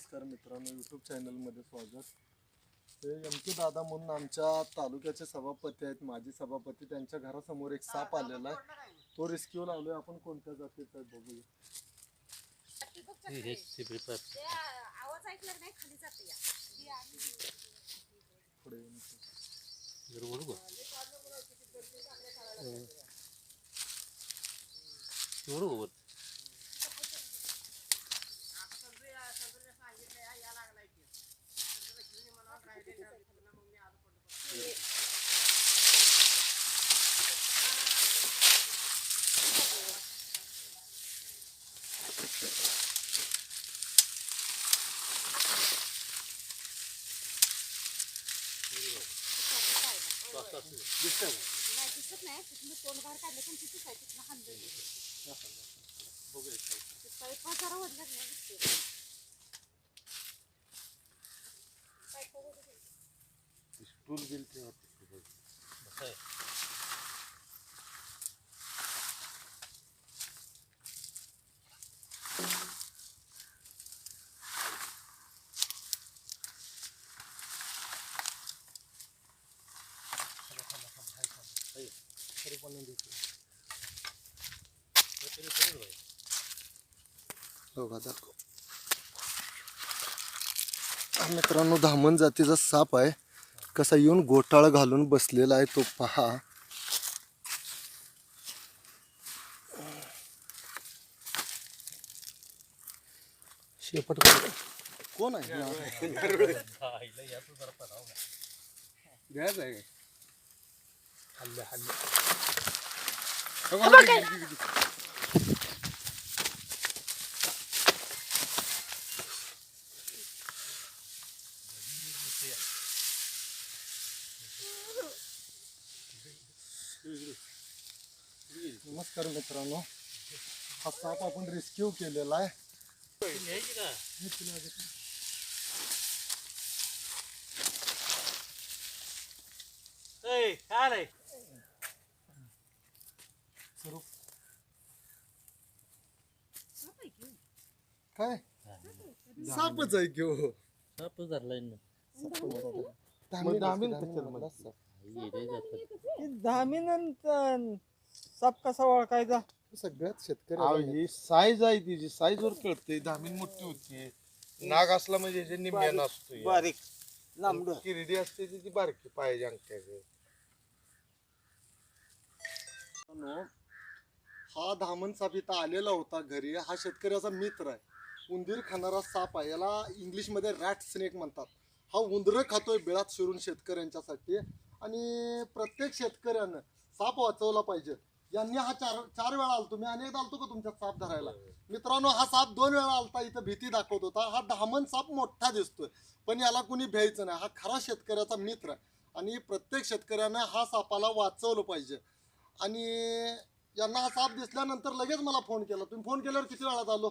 नमस्कार मित्रांनो यूट्यूब चॅनलमध्ये स्वागत. ते एम के दादा म्हणून आमच्या तालुक्याचे सभापती आहेत माजी सभापती. त्यांच्या घरासमोर एक साप आलेला आहे. तो रेस्क्यू लावलोय. आपण कोणत्या जातीचा आहे बघूया. आवाज ऐकला नाही खाली जाते या. ती आम्ही- पुढे नाही दिसत नाही तिथनं तोंड बाहेर काढलं पण तिथंच आहे तिथनं हाणलं नाही. ते जरा वडलं नाही दिसते स्टूल बिल ते हो. हा मित्रांनो धामण जातीचा साप आहे. कसा येऊन गोटाळ घालून बसलेला आहे तो पहा. शेपट कोण आहे? घ्यायचं आहे. हल्ले हल्ले नमस्कार मित्रांनो. हा साप आपण रेस्क्यू केलेला आहे. स्वरूप साप आहे की? काय? सापच आहे की हो? धामीनंतर साप कसा ओळखायचा? सगळ्यात शेतकरी ही साईज आहे तिची. साईज वर कळते धामीन मोठी होती. नाग असला म्हणजे जे निम्या नसतो बारीक. लांबड. किरडी असते ती ती बारकी पाहिजे अंगठ्याचे. हा धामण साप इथं आलेला होता घरी. हा शेतकऱ्याचा मित्र आहे. उंदीर खाणारा साप आहे याला इंग्लिशमध्ये रॅट स्नेक म्हणतात. हा उंदरं खातोय बिळात शिरून शेतकऱ्यांच्यासाठी आणि प्रत्येक शेतकऱ्यानं साप वाचवला पाहिजे. यांनी हा चार चार वेळा आलतो. मी अनेकदा आलतो का तुमच्या साप धरायला? मित्रांनो हा साप दोन वेळा आलता इथं भीती दाखवत होता. हा धामण साप मोठा दिसतोय पण याला कुणी भ्यायचं नाही. हा खरा शेतकऱ्याचा मित्र आहे आणि प्रत्येक शेतकऱ्यानं हा सापाला वाचवलं पाहिजे. आणि यांना हा साप दिसल्यानंतर लगेच मला फोन केला. तुम्ही फोन केल्यावर किती वेळात आलो?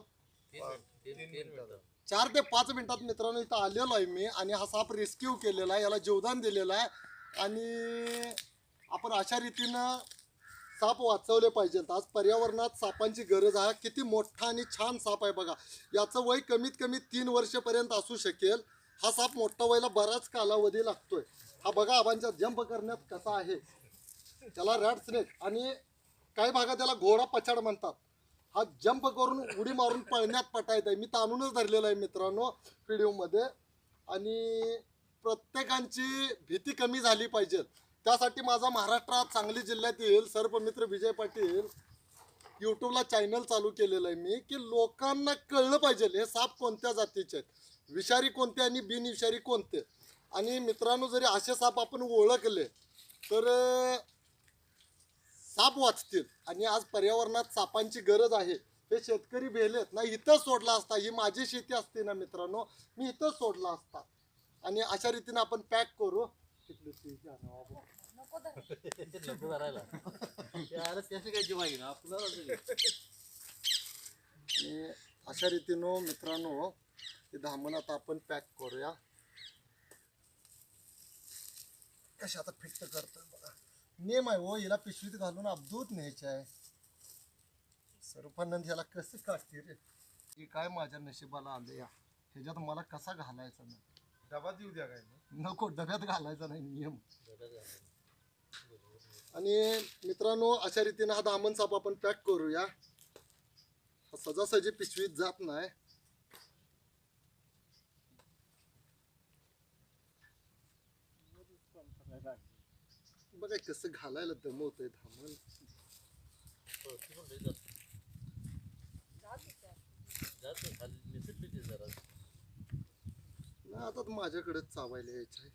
चार ते पाच मिनिटात मित्रांनो इथं आलेलो आहे मी आणि हा साप रेस्क्यू केलेला आहे याला जीवदान दिलेलं आहे. आणि आपण अशा रीतीनं साप वाचवले पाहिजेत. आज पर्यावरणात सापांची गरज आहे. किती मोठा आणि छान साप आहे बघा. याचं वय कमीत कमी तीन वर्षपर्यंत असू शकेल. हा साप मोठा व्हायला बराच कालावधी लागतोय. हा बघा आबांच्या जंप करण्यात कसा आहे. त्याला रॅड स्नेक आणि काही भागात त्याला घोडा पछाड म्हणतात. हा जंप करून उडी मारून पळण्यात पटायत आहे. मी ताणूनच धरलेला आहे मित्रांनो व्हिडिओमध्ये. आणि प्रत्येकांची भीती कमी झाली पाहिजे. त्यासाठी माझा महाराष्ट्रात सांगली जिल्ह्यात येईल सर्पमित्र विजय पाटील. यूट्यूबला चॅनल चालू केलेलं आहे मी की लोकांना कळलं पाहिजे हे साप कोणत्या जातीचे आहेत. विषारी कोणते आणि बिनविषारी कोणते? आणि मित्रांनो जरी असे साप आपण ओळखले तर साप वाचतील. आणि आज पर्यावरणात सापांची गरज आहे. हे शेतकरी भेलेत ना इथं सोडला असता. ही माझी शेती असते ना मित्रांनो. मी इथं सोडला असता. आणि अशा रीतीने आपण पॅक करू. आणि अशा रीतीनं मित्रांनो हे धामण आता आपण पॅक करूया. कशा आता फिट करतोय बघा. नेम आहे हो हिला पिशवीत घालून अब्दूत न्यायचे आहे. सर्वानंद ह्याला कसं काढते रे? ही काय माझ्या नशिबाला आलं या. ह्याच्यात मला कसा घालायचा नाही. डबा देऊ द्या काय नको डब्यात घालायचा नाही नियम. आणि मित्रांनो अशा रीतीने हा दामन साप आपण पॅक करूया. हा सजासजी पिशवीत जात नाही. बघा कसं घालायला दमवतंय धामण नाही आता माझ्याकडे चावायला यायचं आहे.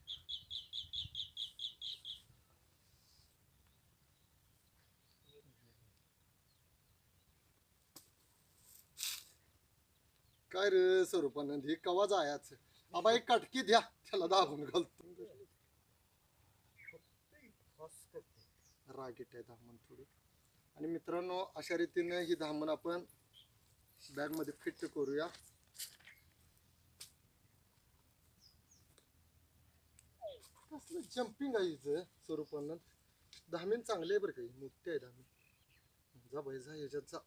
काय रे स्वरूपानंद हे कवा जायचं? बाबा एक कटकी द्या त्याला दाबून घालतो. रागीट आहे धामण थोडी. आणि मित्रांनो अशा रीतीने ही धामण आपण बॅगमध्ये फिट करूया. कसलं जम्पिंग आहे हिचं स्वरूपानं धामीन चांगले आहे बरं काही मोठे आहे धामीन. जा बाई जा याच्यात जा.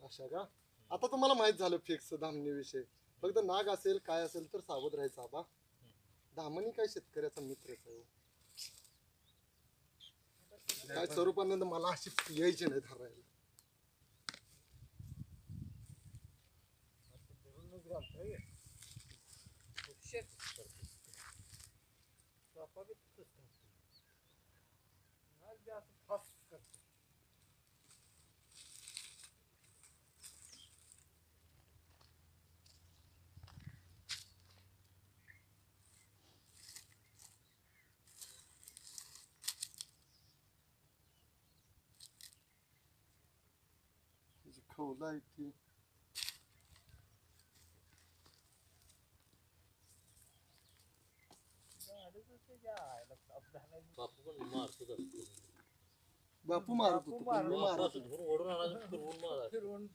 अशा का? आता तुम्हाला माहीत झालं फिक्स धामणी विषय फक्त नाग असेल काय असेल तर सावध राहायचं आबा धामणी काय शेतकऱ्याचा मित्रच आहे हो. काय स्वरूपानंद मला अशी यायची नाही धरायला आहे ती बापू मारत होतो पण मी मारत होतो. फिरवून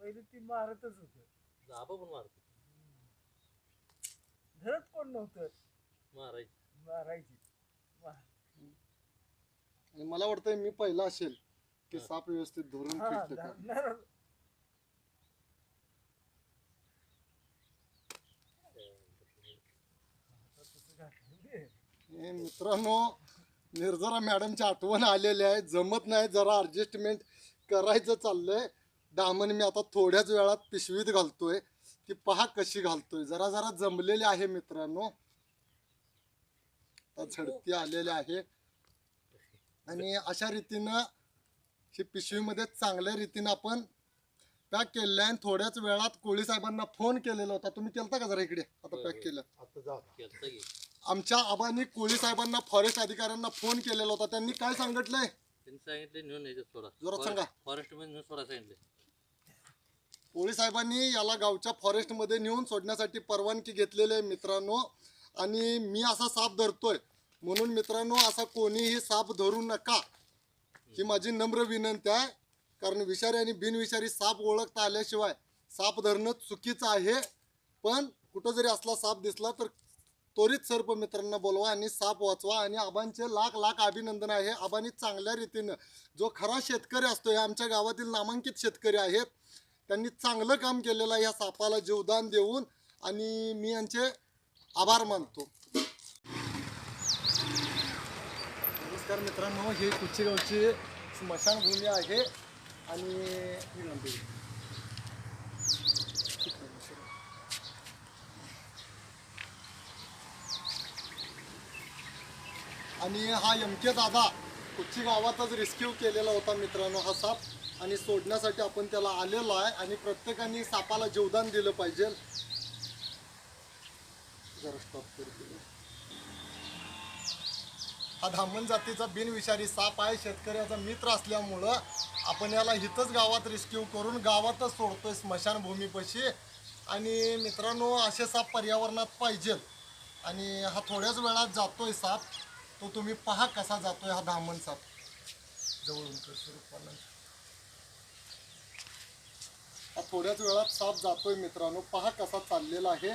पहिले ती मारतच होत. धरत कोण नव्हतं? मारायची. आणि मला वाटतंय मी पहिला असेल की साप व्यवस्थित धरून हा, का धरणार. हे मित्रांनो निर्जरा मॅडमची आठवण आलेली आहे. जमत नाही जरा ऍडजस्टमेंट करायचं चाललंय. दामन मी आता थोड्याच वेळात पिशवीत घालतोय. ती पहा कशी घालतोय. जरा जरा जमलेली आहे मित्रांनो. आता झडती आलेली आहे. आणि अशा रीतीनं ही पिशवीमध्ये चांगल्या रीतीनं आपण पॅक केलेलं आहे आणि थोड्याच वेळात कोळी साहेबांना फोन केलेला होता. तुम्ही केलता का जरा इकडे? आता पॅक केलं. आमच्या आबांनी कोळी साहेबांना फॉरेस्ट अधिकाऱ्यांना फोन केलेला होता. त्यांनी काय सांगितलंय? त्यांनी सांगितले नेऊन यायचं सोडा जोरात सांगा. फॉरेस्टमध्ये नेऊन सोडा सांगितले. कोळी साहेबांनी याला गावच्या फॉरेस्टमध्ये नेऊन सोडण्यासाठी परवानगी घेतलेली आहे मित्रांनो. आणि मी असा साप धरतोय. म्हणून मित्रांनो असा कोणीही साप धरू नका. ही माझी नम्र विनंती आहे कारण विषारी आणि बिनविषारी साप ओळखता आल्याशिवाय साप धरणं चुकीचं आहे. पण कुठं जरी असला साप दिसला तर त्वरित सर्प मित्रांना बोलवा आणि साप वाचवा. आणि आबांचे लाख लाख अभिनंदन आहे. आबांनी चांगल्या रीतीनं जो खरा शेतकरी असतो हे आमच्या गावातील नामांकित शेतकरी आहेत त्यांनी चांगलं काम केलेलं आहे. या सापाला जीवदान देऊन आणि मी यांचे आभार मानतो. नमस्कार मित्रांनो हे कुचेगावची स्मशानभूमी आहे आणि आणि हा एम के दादा कुच्ची गावातच रेस्क्यू केलेला होता मित्रांनो हा साप. आणि सोडण्यासाठी आपण त्याला आलेलो आहे आणि प्रत्येकाने सापाला जीवदान दिलं पाहिजे. जरा स्टॉप करतो हा धामण जातीचा बिनविषारी साप आहे. शेतकऱ्याचा मित्र असल्यामुळं आपण याला इथंच गावात रेस्क्यू करून गावातच सोडतोय स्मशानभूमीपाशी. आणि मित्रांनो असे साप पर्यावरणात पाहिजेत. आणि हा थोड्याच वेळात जातोय साप. तो तुम्ही पहा कसा जातोय हा धामण साप. जवळून स्वरूपानं. हा थोड्याच वेळात साप जातोय मित्रांनो. पहा कसा चाललेला आहे.